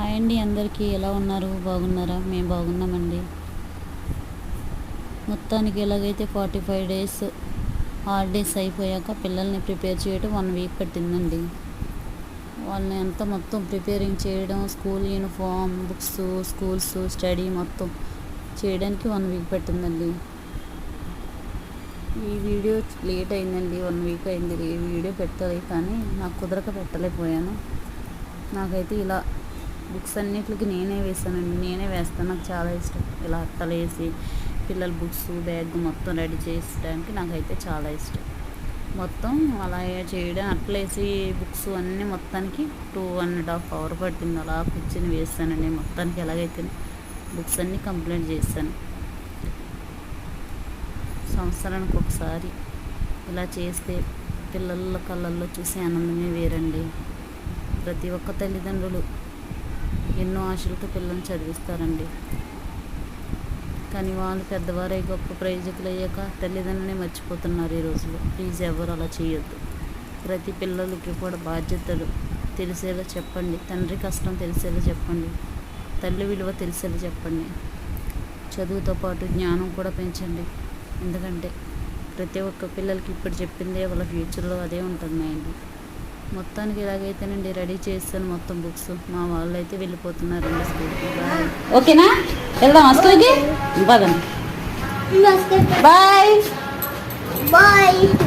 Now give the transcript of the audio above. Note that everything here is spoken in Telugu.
హాయ్ అండి అందరికీ. ఎలా ఉన్నారు? బాగున్నారా? మేము బాగున్నామండి. మొత్తానికి ఎలాగైతే ఫార్టీ ఫైవ్ డేస్ హాలిడేస్ అయిపోయాక పిల్లల్ని ప్రిపేర్ చేయడం వన్ వీక్ పట్టిందండి. వాళ్ళని అంతా మొత్తం ప్రిపేరింగ్ చేయడం school uniform books schools study మొత్తం చేయడానికి వన్ వీక్ పట్టిందండి. ఈ వీడియో లేట్ అయిందండి. వన్ వీక్ అయింది. ఈ వీడియో పెట్టాలి కానీ నాకు కుదరక పెట్టలేకపోయాను. నాకైతే ఇలా బుక్స్ అన్నిటికి నేనే వేస్తానండి నేనే వేస్తాను. నాకు చాలా ఇష్టం. ఇలా అట్టలు వేసి పిల్లల బుక్స్ బ్యాగ్ మొత్తం రెడీ చేసడానికి నాకైతే చాలా ఇష్టం. మొత్తం అలా చేయడం అట్లేసి బుక్స్ అన్నీ మొత్తానికి టూ అండ్ హాఫ్ అవర్ పట్టింది అలా కూర్చొని వేస్తానండి. మొత్తానికి ఎలాగైతే బుక్స్ అన్నీ కంప్లీట్ చేస్తాను సంవత్సరానికి ఒకసారి ఇలా చేస్తే పిల్లల కళ్ళల్లో చూసే ఆనందమే వేరండి. ప్రతి ఒక్క తల్లిదండ్రులు ఎన్నో ఆశలతో పిల్లల్ని చదివిస్తారండి. కానీ వాళ్ళు పెద్దవారై గొప్ప ప్రయోజకులు అయ్యాక తల్లిదండ్రులనే మర్చిపోతున్నారు ఈ రోజుల్లో. ప్లీజ్ ఎవరు అలా చేయొద్దు. ప్రతి పిల్లలకి కూడా బాధ్యతలు తెలిసేలా చెప్పండి. తండ్రి కష్టం తెలిసేలా చెప్పండి. తల్లి విలువ తెలిసేలా చెప్పండి. చదువుతో పాటు జ్ఞానం కూడా పెంచండి. ఎందుకంటే ప్రతి ఒక్క పిల్లలకి ఇప్పుడు చెప్పిందే వాళ్ళ ఫ్యూచర్లో అదే ఉంటుంది మైండ్ మొత్తానికి ఇలాగైతేనండి రెడీ చేస్తాను మొత్తం బుక్స్. మా వాళ్ళు అయితే స్కూల్కి. బాయ్. ఓకేనా? వెళ్దాం పదండి. బాయ్. బాయ్.